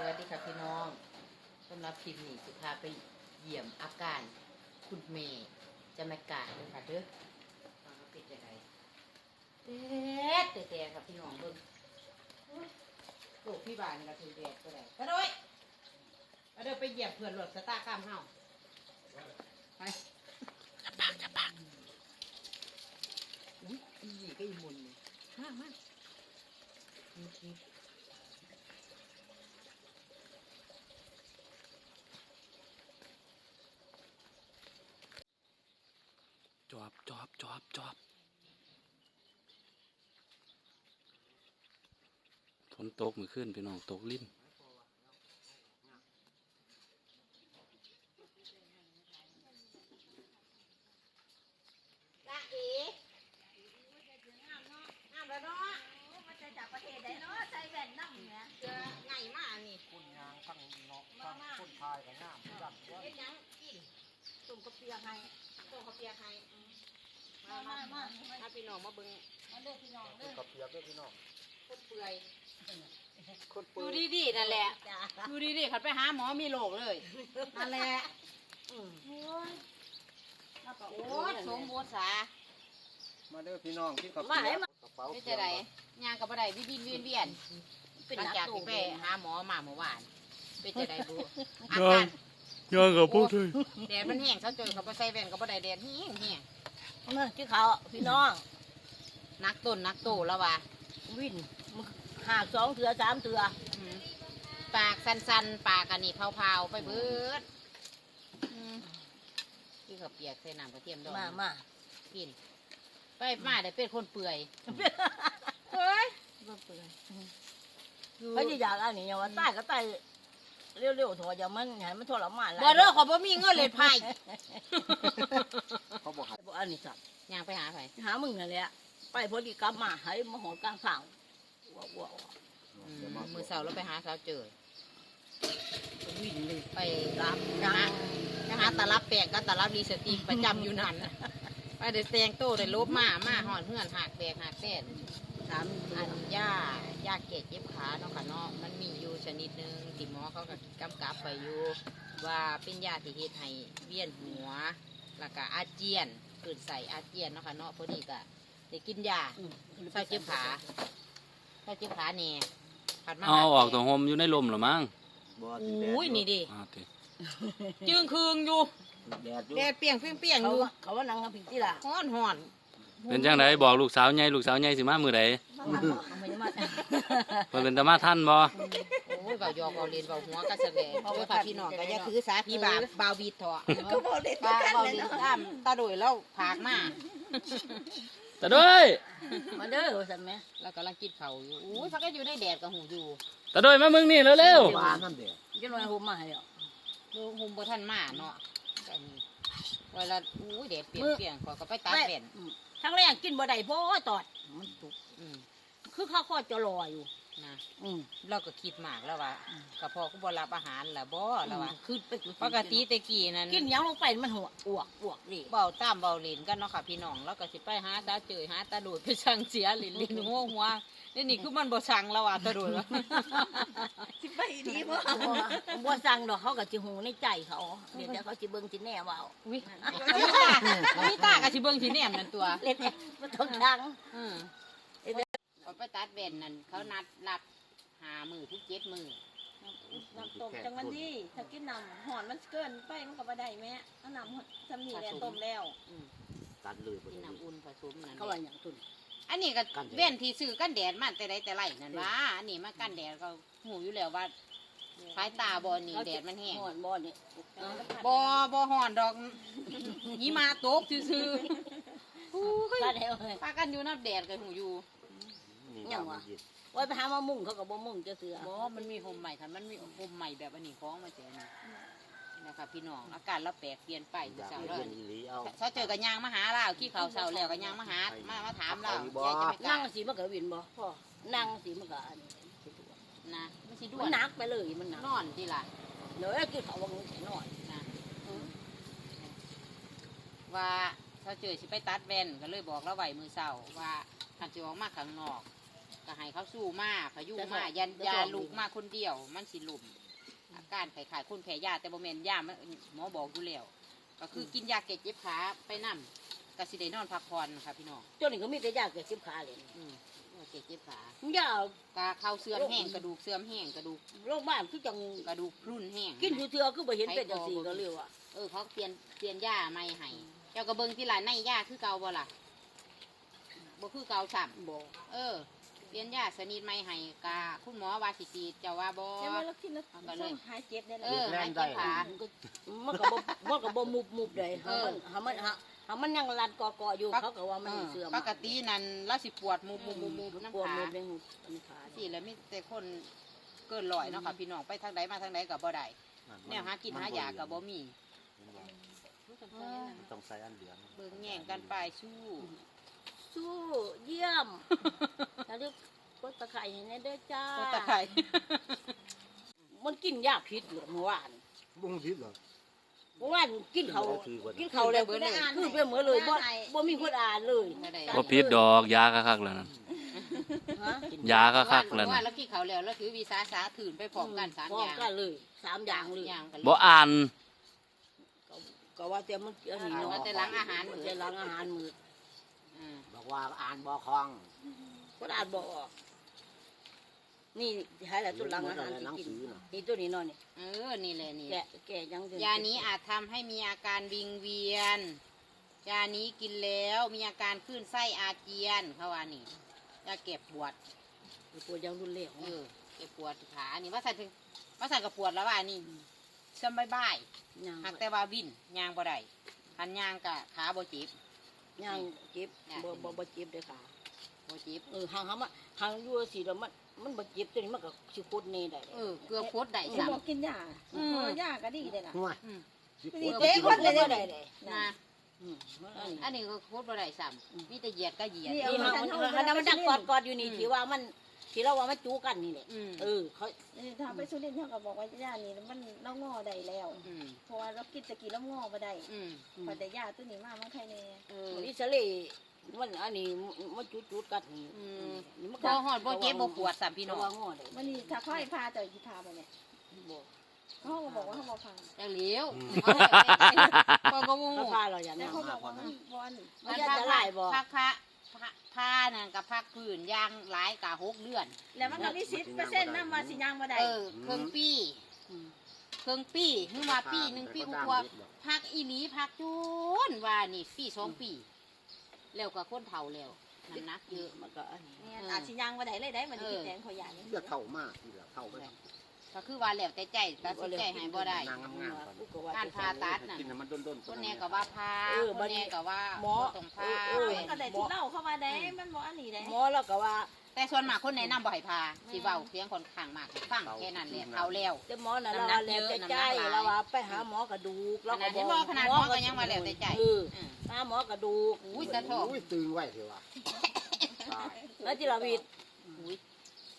สวัสดีค่ะพี่น้องสำหรับคลิปนี้จะพาไปเยี่ยมอาการคุณเมย์จะมากาเลยค่ะเด้อฟังว่าเป็นยังไงเด็ดแต่แต่ค่ะพี่น้องเบิ่งโอ้ยโอ้พี่บ้านนี่ก็ถือแดดก็ได้กระโดยกระโดยไปเหยียบเพื่อนรถสตาร์ข้ามเฮาไปจะปากจะปากอุ้ยอีหลีก็อีหมุนเลยมากมากนี่นี่ จอบจ อบจอบจอบฝนตกมือขึ้นพี่น้องตกลิ่มจ้าเอ๋น้ำแล้วเนาะมาจากประเทศใดเนาะใส่แว่นน้ำเนี่ยเจอไงมากนี่คุณยางตั้งเนาะตั้งคนชายกับงามจังว่าเฮ็ดหยังกินตุ่มกระเปียกให้ต้มข้าวเปียกให้อื มามามาถ้าพี่น้องมาเบิ่งมาเด้อพี่น้องเป็เด้อกับเปียกด้วยพี่น้องคนเปื่อยคนเปื่อยดูดีๆนั่นแหละดูดีๆขันไปหาหมอมีโรคเลยนั่นแหละโอ้ยสมบูรณ์สามาเด้อพี่น้องกินกับเปียกกระเป๋าเป็นจะไดยางกับบ่ได้วิบินเวียนเวียนเป็นหลังนักจากตู่ที่ไปหาหมอมาเมื่อวานเป็นจะไดบุอาการยังกับพูดเลยแดดมันแห้งเขาเจอเขาบ่ใส่แว่นก็บ่ได้แดดแห้งแห้ง มาที่เขาพี่น้องนักต้นนักโตแล้วว่ะวินมึงหากสองเถือสามเถืออืมปากสันๆ ปากอันนี้เผาๆ ไปเบิดอืมที่เขาวเปียกใส่น้ำกระเทียมดองมามากิน ไปมาได้เป็นคนเปื่อยเฮ้ยบ่เปื่อยเขาจะอยากอันนี้อย่างว่าใต้ก็ใต้ เร็วๆถอดอย่ามันให้มันทรมานบ่เด้อขอบ่มีเงินเลยไพ่เขาบอกให้บ่อันนี้สัตว์ย่างไปหาไผหามึงนั่นแหละไปพอดีกลับมาให้มาหอดกลางฝั่งว้าวว้าวอืมมือเสาร์เราไปหาสาวเจอวินเลยไปรับนะฮะไปหาตาลับแปลงกับตาลับดีสติกประจำอยู่นั่นน่ะไปได้แตงโตได้ลบมามาหอนเฮือนหักแบกหักแป้น สามอันย่าย่าเกตเย็บขาเนาะค่ะเนาะมันมีอยู่ชนิดหนึ่งที่หมอเขาก็กำกับไปอยู่ว่าเป็นยาที่เฮ็ดให้เวียนหัว แล้วก็อาเจียนขึ้นใส่อาเจียนเนาะค่ะเนาะพอดีก็ได้กินยาใส่เจ็บขาใส่เจ็บขาแน่ผัดมาเอาออกตัวหมอยู่ในลมเหรือมั้งบ่อุ้ยนี่ดิอ่าติจึงคืงอยู่แดดอยู่แดดเปรียงเปรียงเปรียงอเขายู่ว่าเขาว่านังกับผิดที่ละฮ้อนฮ้อน เป็นจังไดบอกลูกสาวใหญ่ลูกสาวใหญ่สิมามือใดไม่ได้มาเพิ่นเป็นตามาท่านบ่โอ้ยเบาหยอกเบาเรียนเบาหัวก็แสดงเพราะว่าพี่น้องก็อย่าถือสาพี่บาปบาวบีดเถอะก็บอกเลยปลาเบาดีตามตาโดยแล้วผากมาตาด้วยมาเด้อสันไหมแล้วกำลังกินเขาวอยู่อู้ยเขาก็อยู่ในแดดกับหูอยู่ตาด้วยมามึงนี่เร็วบ้านนั่นเด้อจะลอยหุมมาให้อะดูหุมบ่ทันมาเนาะก็นี่เวลาอู้ยแดดเปลี่ยนเปลี่ยนก็ก็ไปตัดแว่น ทั้งแรกกินบ่ได้เพราะตอดมันตุกอืมคือข้าวข้อจะลอยอยู่ นะอืม เราก็คิดมากแล้วว่าอืม กระเพาะก็บ่รับอาหารล่ะบ่แล้วว่าคือไปปกติแต่กี้นั้น กินหยังลงไปมันหัวอ้วกอ้วกดิเบาตามเบาลินกันเนาะค่ะพี่น้องแล้วก็สิไปหาตาเจยหาตาโดดไปสั่งเสียลินลินหัวหัวนี่นี่คือมันบ่สั่งแล้วอะตาโดดแล้วสิไปดีบ่ บ่สั่งดอกเขาก็สิหูในใจเขาเดี๋ยวแต่เขาสิเบิ่งสิแน่ว่าอุ้ยมีตามีตาก็สิเบิ่งสิแนมนั่นตัวเล่นแน่บ่ต้องดัง อืมเขาไปตัดแว่นนั่นเขานัดรับหามือทุกเจ็ดมือน้ำต้มจังมันดีถ้ากินน้ำหอนมันเกินไปมันก็บ่ได้แม่เอาน้ำสำนีแหละต้มแล้วอืมตัดเลยบ่กินได้ น้ำอุ่นผสมนั่นเขาว่าหยังตุนอันนี้ก็แว่นที่ซื้อกันแดดมาแต่ใดแต่ไรนั่นว่าอันนี้มากันแดดก็หูอยู่แล้วว่า สายตาบอนี่แดดมันแห้งหอนบ่นี่บอบอห่อนดอกหิมาตกซื่อๆอู้ยพาแล้วเฮ้ยพากันอยู่น้ำแดดกับหูอยู่ยังวะไว้ไปหามามุ่งเขาก็บ่มุ่งจะเสือบอมันมีโฮมใหม่ค่ะมันมีโฮมใหม่แบบอันนี้ของมาเจอนี่นะคะพี่น้องอาการเราแปลกเปลี่ยนไปอยากเช้าให้เลเรียยนอีหลีเอาถ้าเจอกับยางมาหาเราขี้เขาเศร้าแล้วกับยางมาหามามาถามเราเอาอยู่บ่ยายจะไม่กล้านั่งสิมันก็วินบ่พ่อนั่งสิมันก็อันนี้นะ ไม่ใช่ด้วมัยนหนักไปเลยมันหนักนอนทีละเดี๋ยวกินข้าววังนอนนะว่าถ้าเจอสิไปตัดแว่นก็เลยบอกเราไว้มือเศร้าว่าหันจะออกมาข้างนอก ก็ให้เขาสู้มาพายุมายันยาลูกมาคนเดียว มันสิหลุมอาการไข้ขายคนแพ้ยาแต่บ่แม่นยามันหมอบอกอยู่แล้วก็คือกินยาแก้เจ็บขาไปนํก็สิได้นอนพักผ่อนค่ะพี่น้องเจ้านี่ก็มีแต่ยาแก้เจ็บขาเลยอืม ยาแก้เจ็บขายากาเข้าเสื่อมแห้งกระดูกเสื่อมแห้งกระดูกโรงพยาบาลคือจังกระดูกพรุนแห้งกินอยู่เทื่อคือบ่เห็นเป็นจังซี่ก็เรียกว่าเออเขาเปลี่ยนเปลี่ยนยาใหม่ให้เจ้ากระเบิงที่หลานในยาคือเก่าบ่ล่ะบ่คือเก่าซ้ำบ่เออเปลี่ยนยาสนิทใหม่ให้กาคุณหมอว่าสิฉีดเจ้าว่าบ่ใช่ไหมเรากินแล้วเอาไปเลยหายเจ็บได้แล้เอวอให้เจ็บขามันก็มันก็บ่มันก็บ่มุบมุบเลยหามันหามันหา หามันยังรัดกอกๆอยู่เขาก็ว่ามันเสื่อมปกตินั่นเราสิปวดมุบมุบมุบมุบปวน้ำดขามุบในหูน้ำขาสิแล้วมีแต่คนเกินร้อยเนาะค่ะพี่น้องไปทางใดมาทางใดก็บ่ได้แนวหากินหายาก็บ่มีมันต้องใส่อันเหลืองเบิ่งแย่งกันไปสู้สู้เยี่ยมแล้วเรียกกดตะไคร้ให้แน่เด้อจ้าก็ตะไคร้มันกินยาพิษอยู่เมื่อวานบุ้งพิษเหรอ เมื่อวานกินเขาเอาถือก่อนกินเขาแล้วคือไปเหมือนเลยบ่บ่มีคนอ่านเลยบ่ได้บ่ผิดดอกยาคักๆแล้วนั่นฮะยาคักๆแล้วว่านั่นแล้วพี่เขาแล้วแล้วถือวีซ่าสาถืนไปพร้อมกันสามพร้ออมย่างกันเลยสามอย่างเลยอย่างกันบ่อ่านก็ก็ว่าแต่มันอันนี้เนาะว่าแต่ล้างอาหารมื้อแต่ล้างอาหารมืออืมบอกว่าอ่านบ่คล่องก็อ่านบ่ออก นี่ให้ละตัวล้างอาหารหนังที่กินสือน่ะนี่ตัวนี้เนาะนี่เออ นี่แหละนี่แกะแกะยังจะยานี้อาจทำให้มีอาการวิงเวียน ยานี้กินแล้วมีอาการคลื่นไส้อาเจียนเขาว่านี่ยาเก็บปวดปวดยังรุนแรงเออเก็บปวดขา นี่ว่าใส่ถึงว่าใส่กับปวดแล้วว่านี่สำบายบายยังหักแต่ว่าวินยางบ่ได้หันยางกะขาบ่เจ็บยังเจ็บบ่บ่บ่เจ็บเด้อค่ะ บ่เจ็บเออหางหามาหางอยู่สิแล้วมันมันบ่เจ็บตัวนี้มันก็สิโคตรแน่ได้เออเกือบโคตรได้ไม่ซ้บอกกินยาเพราะว่ายาก็ดีเลยล่ะ ห่วยำอืม สินี่ปวดเจ๊คนเลยบ่เนี่ได้ยเลย นะอืมอันนี้อันนี้ก็โคตรบ่ได้ซ้ำมีแต่เหยียดก็เหยียด นี่ที่หางมันคณะมันดักกอดกอดอยู่นี่ที่ว่ามันที่เราว่ามันจูกันนี่แหละอืมเออเขานี่ถ้าไปสุรินทร์เขาก็บอกว่ายานี่มันเรางอได้แล้ว อืมเพราะว่าเรากินตะกี้เรางอมาได้อืมพอแต่ยาตัวนี้มามันใครแน่เออ อิสราเอล มันอันนี้มันจุดจุดๆกัดนี่อืมนี่มันบ่ฮอดบ่เจ็บบ่ปวดซ้ำพี่น้องว่างอได้วันนี้ถ้าค่อยพาเจ้าสิพาไปเนี่ยบ่เขาก็บอกว่าเขาบอกพาจังเหลียวอืมเอาไว้บ่บ่งูเขาพาเราอย่างแต่นั้นเขาบอกว่ามันบอลมันจะจะไล่บ่พักพระพระผ้านั่นกับพักพื้นยางหลายกะหกเดือน แล้วมันก็มีสิทธิ์เปอร์เซ็นต์นำมาสิยางมาได้เออเครื่องปีอืมเครื่องปีคือว่าปีหนึ่งปีกว่าๆพักอีหลีพักจุนว่านี่ปีสองปี แล้วก็คนเฒ่าแล้วน้ำหนักเยอะมันก็อันนี้ เนี่ยอาจสิยางมาได้เลยได้มันสิแตงขอยานี่จะเท่ามากที่ละเท่าไปก็คือว่าแล้วแต่ใจตัดสินใจให้บ่ได้ นางงามๆก่อนกูก็ว่าการผ่าตัดกินให้มันด้นๆคนแน่ก็ว่าพาเออคนแน่ก็ว่าหมอบ่ต้องพาเออไปมันก็ได้ที่เล่าเข้ามาได้มันบอกอันนี้ได้ หมอแล้วก็ว่า แต่ส่วนมากคนแนะนำบ่ให้พาสิเว้าเสียงคนข้างมากให้ฟังแค่นั้นแหละเฒ่าแล้ว แต่หมอน่ะเราว่าแล้วแต่ใจเราว่าไปหาหมอกระดูกขเรานาก็ดบนี้อกบ่ขนาดหมอก็ยังว่าแล้วแต่ใจเอออืมหาหมอกระดูกอุ้ยตะทองอุ้ยตึงไว้เถอะว่ะตายแล้วจิรวิทย์อุ้ย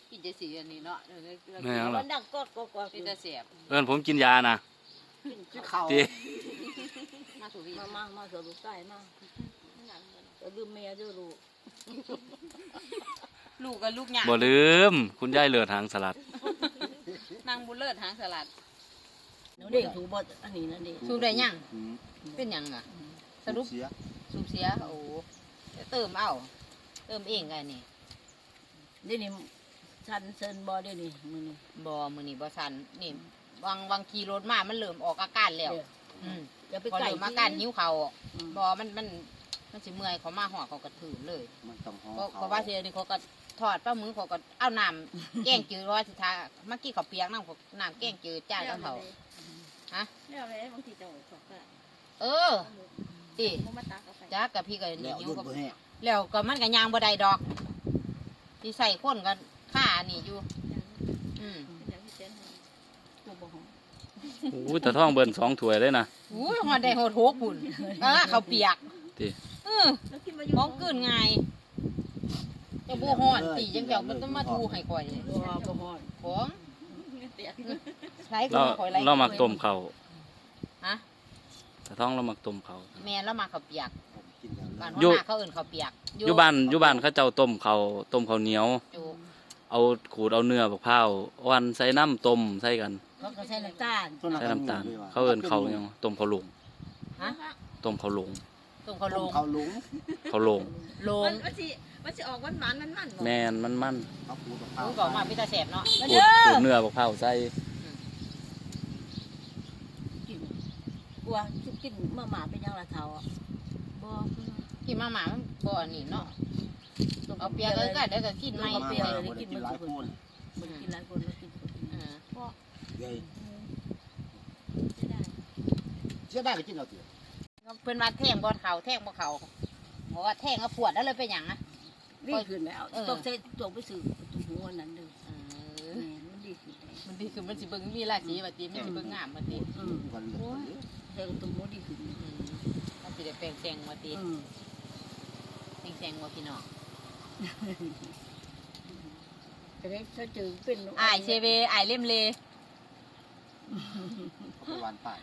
กินจะสีอันนี้เนาะเออแม่งมันดังก็ก็ก็กินจะเสียบเอิ้นผมกินยานะที่เข่าติมาสู่พี่มามามาสรุปใต้มาจะลืมเมียด้วย ลูกลูกกับลูกหยาบ่ลืม คุณยายเลือดหางสลัด นางบุญเลิศหางสลัดเด็กถูกบดอันนี้นั่นเองสูบได้ยังอืมเป็นยังอะ สรุป เสียสูบเสียโอ้เติมเอาเติมเองไงนี่เดี๋ยวนี้ชันเซินบอเดี๋ยวนี้มือนี้บอมือนี่บอสันนี่วางวางขี่รถมามันเริ่มออกอาการแล้ว อืมอย่าไปพอไก่เริ่มอาการหิวเขาวอืมบอมันมัน มันสิเมื่อยเขามาหอดเขากระถือเลยมันต้องห่อเพราะเขาเพราะว่าเสียนี่เขาก็ทอดปลาหมือเขาก็เอาน้ำแกงจืดว่าสิทาเมื่อกี้เขาวเปียกน้ำเขาน้ำแกงจืดจ้าแล้วเขาฮะเรื่องอะไรบางทีเจ้าบอกก็เออติเขามาตักเอาไปจ้ากับพี่ก็แล้นี่วอยืยู่ดกับบ่แห้งแล้วก็มันก็ยางบ่ได้ดอก ที่ใส่คนก็ค่านี่อยู่ อืมอย่างที่เจนบ่บ่ฮู้อู้ตะท้องเบิ่นสองถ้วยเลยนะอุ้ยหอดได้โหดโหกพุ่นเออเขาวเปียกติเออแล้วกินมาอยู่ของเกินง่ายเจะบ่ฮอดตีจังเจ้ามันต้องมาทูให้ข่อยบ่บ่ฮอดของเปียกใช้ขเราองข่อยไรเรามักต้มข้าวฮะตะท้องเรามักต้มข้าวแม่นแล้วมาเขาวเปียกผมกินแล้วบ้านอยู่หัวหน้าเขาเอื่นเขาวเปียกอยู่บ้านอยู่บ้านเขาเจ้าต้มเขาวต้มข้าวเหนียวอยู่เอาขูดเอาเนื้อบักพร้าววันใส่น้ำต้มใส่กันเขาก็ใส่น้ำตาลส่วนใส่น้ำตาล เขาเอิ้นเขาวหยังต้มข้าวหลงฮะต้มข้าวหลง ตรงเขาเขาลงเขาลุงข้าวหลงลมังนมันสิมันสิออกหวานหวานมันมันๆบ่แม่นมันมันเขาปูกับรู้เขาก่อนมาพิตาแสบเนาะขูดขูดเนื้อบักพร้าวใส่กินกลัวสิกินเมื่อหมาเป็นยังละเท่าอะบ่กินมาหมามันบ่อันนี้เนาะเอาเปียกเอ้ยก็เดี๋ยวก็กินไม่มาเปีเปียยกกเลยกินหลายคนมันกินหลายคนแล้วกินคนเดียวเออ ใหญ่จะได้เชื่อได้ก็กินเราเถอะ เพิ่นว่าแท่งบ่เขาแท่งบ่เขาเพราะว่าแท่งเอาปวดแล้วเลยเป็นหยังอะดีขึ้นแล้วเออ ต้องใช้ตัวไปซื้อตัวหัวนั้นเด้อเออแม่มันดีขึ้นแล้วมันดีคือมันสิเบิ่งมีราศีบัดนี้มันสิเบิ่งงามบัดนี้อืมกันเลยใช้ตัวหัวดีขึ้นอืมมันสิได้แปลงแซงบัดนี้อืมแปลงแซงบ่พี่น้องจะได้ถ้าเจอเป็นอายเชเวอายเล่มเลเขาไปวันป่าย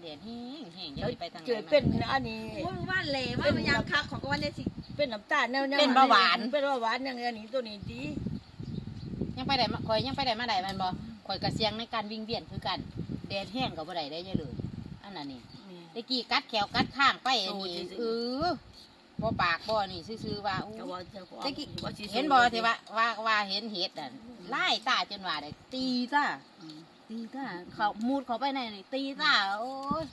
เดี๋ยวแห้งแห้งอย่าเขาไปทางไหนเจอเป็นอันนี้ว่าว่านเลยว่ามันยังคักของก็ว่าได้สิ เป็นน้ำตาลแนวๆเป็นเบาหวาน เป็นเบาหวานอย่างอันนี้ตัวนี้ดียังไปได้มาข่อยยังไปได้มาได้แมันบ่ข่อยก็เสี่ยงในการวิ่งเวียนคือกันแดดแห้งก็บ่ได้ได้เลยอันนั้นนี่ตะกี้กัดแขวกัดข้างไปอันนี้เออบ่ปากบ่นี่ซื่อๆว่าอู้แต่ว่าจะว่าตะกี้ว่าสิเห็นบ่ที่ว่าว่าว่าเห็นเห็ดอะไล่ตาจนว่าได้ตีตาอืม ตีตาเขามูดเขาไปในนี่ตีตาโอ้ย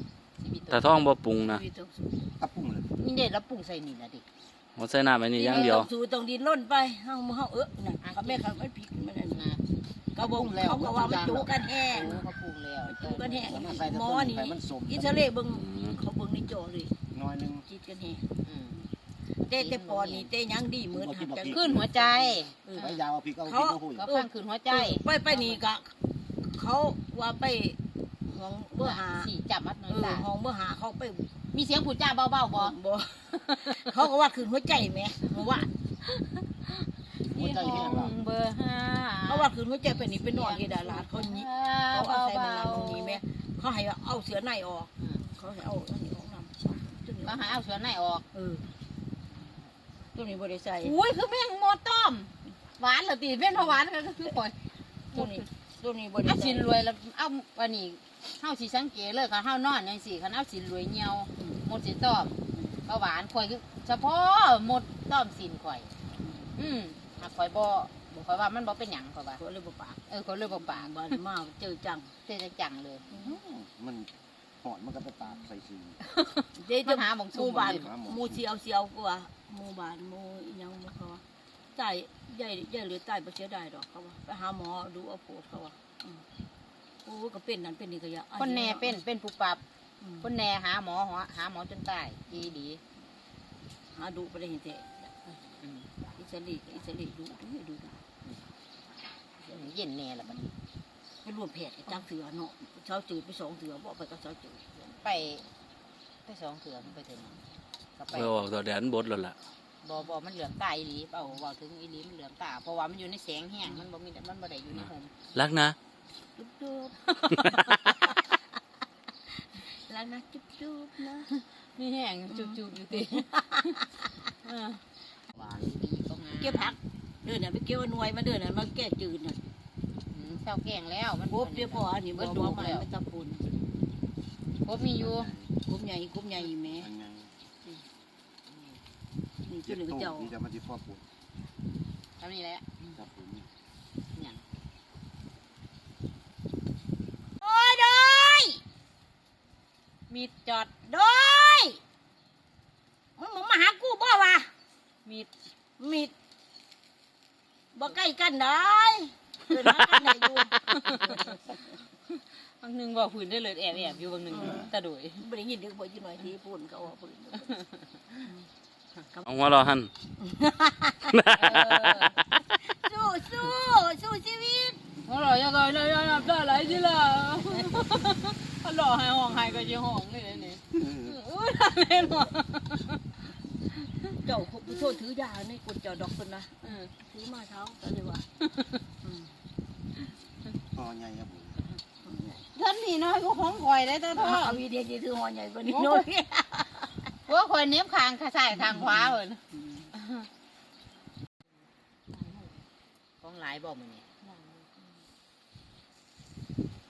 ชีวิตแต่ท้องบ่ปรุงนะชีวิตต้องสู้กระปุ้งเลยนี่เด็ดแล้วปรุงใส่นี่ล่ะดิเอาใส่น้ำอันนี้อย่างเดียว ต้องสู้ต้องดินร่นไปเฮาเฮาเออน่ะเขาแม่เขาไม่ผิดมันนั่นนะก็บอกเขาก็ว่ามันจูกันแห้งโอ้เขาปรุงแล้วจูกันแห้งแล้วมันใส่หมอนี่ใส่มันสมอิสราเอลเบิ่งเขาเบิ่งในจอเลยน้อยนึงจิตกันแห้งอืมเต้แต่ปอนี่เต้ยังดีเหมือนหักจังขึ้นหัวใจ เออ ไปยาวเอาพริกเอาพริกเอาหุยก็ฟังขึ้นหัวใจ ไปไปนี่ก็ เขาว่าไปห้องเมื่อหาสี่จับมัดเอน้อยอตาห้องเมื่อหาเขาไป มีเสียงผู้จ้าเบาๆบ่บ่บ่เขาก็ว่าคืนหัวใจแหม่เมื่อวานหัวใจแห้งแล้วเบอร์ห้าเขาว่าคืนหัวใจไปนี่ไปนอนที่ดาราเขานี่เขาเอาใส่มันตรงนี้แหม่เขาให้เอาเสือในออกเขาให้เอาอันนี้ออกนำตัวนี้ก็หาเอาส่วนไหนออกเออตัวนี้บ่ได้ใส่อุ้ยคือแม่งโมต้อมหวานเหรอตีเป็นเพราะหวานก็คือปล่อยตัวนี้ ตัวนี้บ่ได้เอาใส่สินรวยแล้วเอาวันนี้เฮาสิสังเกตเลยค่ะเฮานอนจังซี่คันเอาสินรวยเหี่ยวหมดสิต้อมก็หวานข่อยคือเฉพาะหมดต้อมสินข่อย อืมหากข่อยบ่บ่ข่อยว่ามันบ่เป็นหยังข่อยว่าตัวเลยบ่ปากเออข่อยเลยบ่ปากบ้านมาเจอจังเจ๊จังเลย มันหอนมันก็ไปตากใส่ซีเดี๋ยวมาจะหาหมองหสูมู่งบ้านเลยหมู่เสียวเสียวกว่าหมู่บ้านหมู่อิหยังบ่เขาว่า ตายใหญ่ใหญ่หรือตายบ่เสียดายดอกเขาว่าไปหาหมอดูเอาโพดเขาว่าอืมโอ้ก็เป็นนั่นเป็นนี่ก็อย่าคนแน่เป็นเป็นผู้ปรับอืมคนแน่หาหมอหาหาหมอจนตายดีดีหาดูไปได้เห็นแต่อืมอิสราเอลอิสราเอลดูดูดูดูเย็นแน่ละบัดนี้ไปรวมแพทย์กับจักเสือเนาะเช้าจืดไปสองเสือบ่ไปกับเช้าจืดไปไปสองเถื่อไปถึงก็ไป เมื่อออกตัวแดนบดแล้วล่ะ บอบอมันเหลือมตาอีหลีเอาบอกถึงอีหลีมันเหลือมตาเพราะว่ามันอยู่ในแสงแห้งมันบ่มีมันบ่ได้อยู่ในหมรักนะ จุ๊บจุ๊บแล้วนะจุ๊บจุ๊บนะนี่แห้งจุบๆอยู่ติเออหวานดีก็งามเก็บผักเดินน่ะไปเก็บเอาหน่วยมาเดินน่ะมาแก้จืดน่ะอืมเศร้าแกงแล้วมันกบเดี๋ยวพออันนี้บ่ดอกไม้มันตะปูนกบมีอยู่กบใหญ่กบใหญ่แหม่อั นไงนี่เจ็ตัวบหนึงก็ตู้เจ้าที่จะมาที่พ่อปวดทำนี่แหละครับผมหยังโอ้ยโดยมีดจอดโดยมึงมึงมาหากูบ่วะมีดมีดบ่ใกล้กันได้เดินหากันได้อยู่บางหนึงบอกผืนได้เลยแอบแอบอยู่บางหนึงตะโดยบ่ได้ยินเด็กบ่อยู่หน่อยที่พูนเขาว่าพูน เอาหัวเราะหันเออสู้สู้สู้ชีวิตอร่อยอร่อยเลยอร่อยได้หลายทีละอร่อยให้ห้องให้ก็จะห้องเลยนี่อุ้ยเล่นหัวเจ้าเขาโทษถือยาในกดเจ้าดอกคนนะเออถือมาเท้าก็เลยว่าอืมพ่อใหญ่ครับผมท่านนี่น้อยก็ห้องคอยได้แต่พ่อเอาวีเดียจะถือหอใหญ่กว่านี้หน่อย ว่าคนเนี้ยคางข้างซ้ายข้างขวาเพิ่นอืมของหลายบ่มื้อนี้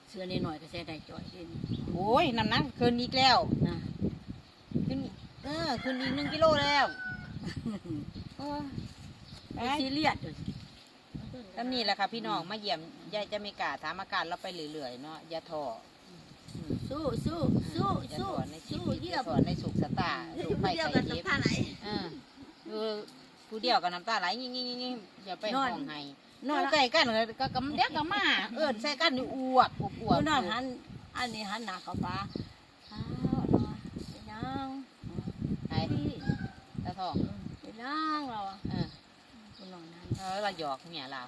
เสื้อนิดหน่อยก็ใส่ได้จ่อยเด่นโอ้ยน้ำหนักขึ้นอีกแล้วนะขึ้นเออขึ้นอีกหนึ่งกิโลแล้วโอ้ยไปไปซีเรียสเลยตำนี้แหละค่ะพี่น้องมาเยี่ยมยายจะไม่กล้าถามอาการเราไปเรื่อยๆเนาะอย่าท้ออืม สู้สู้สู้อย่าสู้ถอนในชีสู้วิตเยี่อยย่ามถอนในสุขสตาสุขไปเดียวไกกันเย็บท่าไหนเออคือผู้เดียวกับน้ำตาไหลยิ่งยิ่งยิ่งอย่าไปห้องให้นนออนนละใกล้กันเลยก็กำเดียกก็มาเอิ้นใส่กันนี่อวบอวบอวบนอนหันอันนี้หันหน้าเข้าฟ้าอ้าวนอนเป็นยังไอ้พี่ตาทองเป็นยังเราอะเออกูนอนหัน เออเราหยอกเมียเรา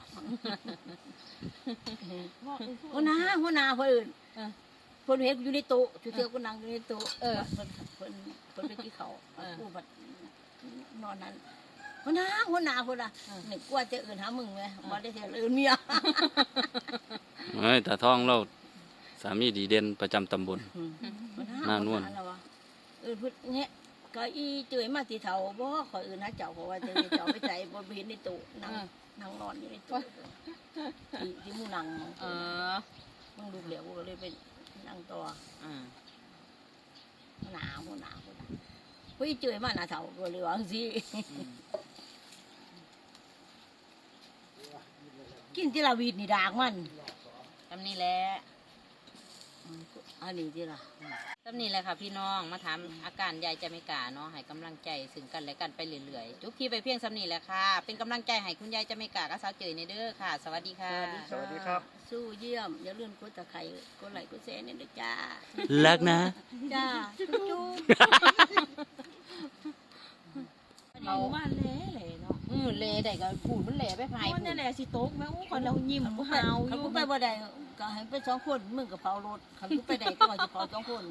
หัวหน้าหัวหน้าเพิ่นเออเพิ่นเห็นอยู่ในโต๊ะชุดเสื้อกูนั่งอยู่ในโต๊ะเออเพิ่นเพิ่นเพิ่นไปกินข้าวเออกูบัดนอนนั้นหัวหน้าหัวหน้าเพิ่นน่ะเออนึกว่าจะเอื่นหามึงไหมบ่ได้เท่าเอื่นเมียเฮ้ยตาท้องเราสามีดีเด่นประจำตำบลหัวหหน้านวลหัะเอื่นพุ่นเนี่ยก็อีเจยมาที่เฒ่าบ่ขอยเอื่นหาเจ้าเพราะว่าเจยเจ้าไปใส่บ่เห็นในโต๊ะนั่งเออนั่งนอนอยู่ในโต๊ะที่ที่มึงนั่งเออมึงลูกเหลียวกูก็เลยไปนั่ งต่ออืมหนาวหนาวเฮ้ยเจอมาหน้าเถาก็เลยว่าสิอืมกินที่ลาวีดนี่ดากมันตำนี้แหละ อืมอันนี้ที่ละตำนี้แหละค่ะพี่น้องมาถามอาการยายจะไม่กล้าเนาะให้กำลังใจซึ่งกันและกันไปเรื่อยๆ จุกที่ไปเพียงสำนี้แหละค่ะ เป็นกำลังใจให้คุณยายจะไม่กล้ากับสาวเจยในเด้อค่ะ สวัสดีค่ะ สวัสดีครับ สู้เยี่ยม อย่าลืมกดตะไคร้กดไลค์กดแชร์เนี่ยนะจ้ารักนะ จ้าจุ๊บจุ๊บเอาบ้านแหล่แหล่เนาะอืมเละได้ก็พูดมันเละไปภายคนนี่แหละสิโต๊กแม่อู้คนเรายิ้มขันกูไปหาวอขันยู่กูไปบ่ได้ก็ให้ไปสองคนมึงกับเผารถขันกูไปได้ก็ว่าจะเผาสองคน